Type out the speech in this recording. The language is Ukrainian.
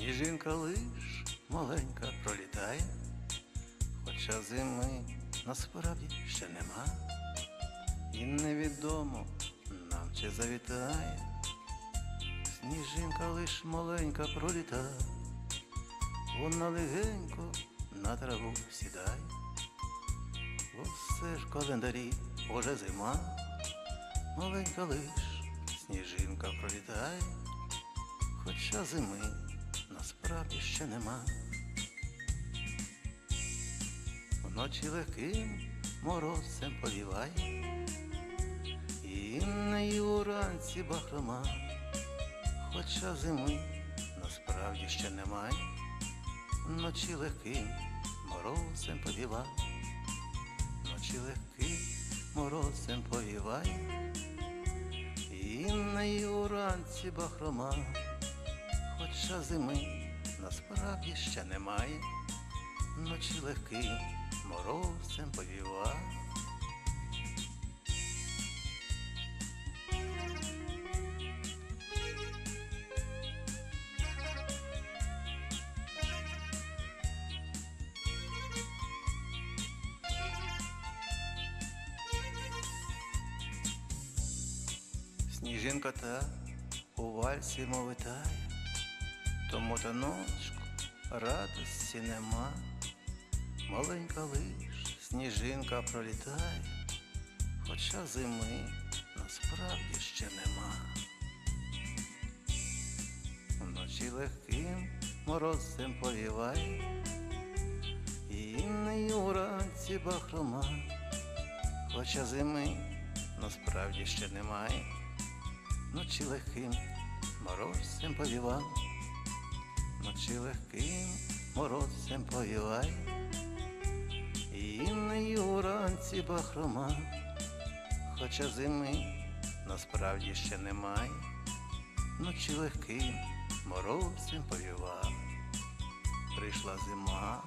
Сніжинка лиш маленька пролітає, хоча зими насправді ще нема, і невідомо нам чи завітає. Сніжинка лиш маленька пролітає, вона легенько на траву сідає, бо все ж календарі уже зима, маленька лиш сніжинка пролітає, хоча зими ще нема. Вночі легким морозцем повіває, і неї уранці бахрома, хоча зими насправді ще немає, вночі легким морозцем повіває, вночі легким морозцем повіває, і неї уранці бахрома, хоча зими насправді ще немає, вночі легким морозцем повіва. Сніжинка та у вальсі мовитає, тому та ночку радості нема. Маленька лиш сніжинка пролітає, хоча зими насправді ще нема. Вночі легким морозцем повіває, і не уранці бахрома, хоча зими насправді ще немає. Вночі легким морозцем повіває, вночі легким морозцем повівай, І не уранці бахрома, хоча зими насправді ще немає, ночі легким морозцем повівай, Прийшла зима,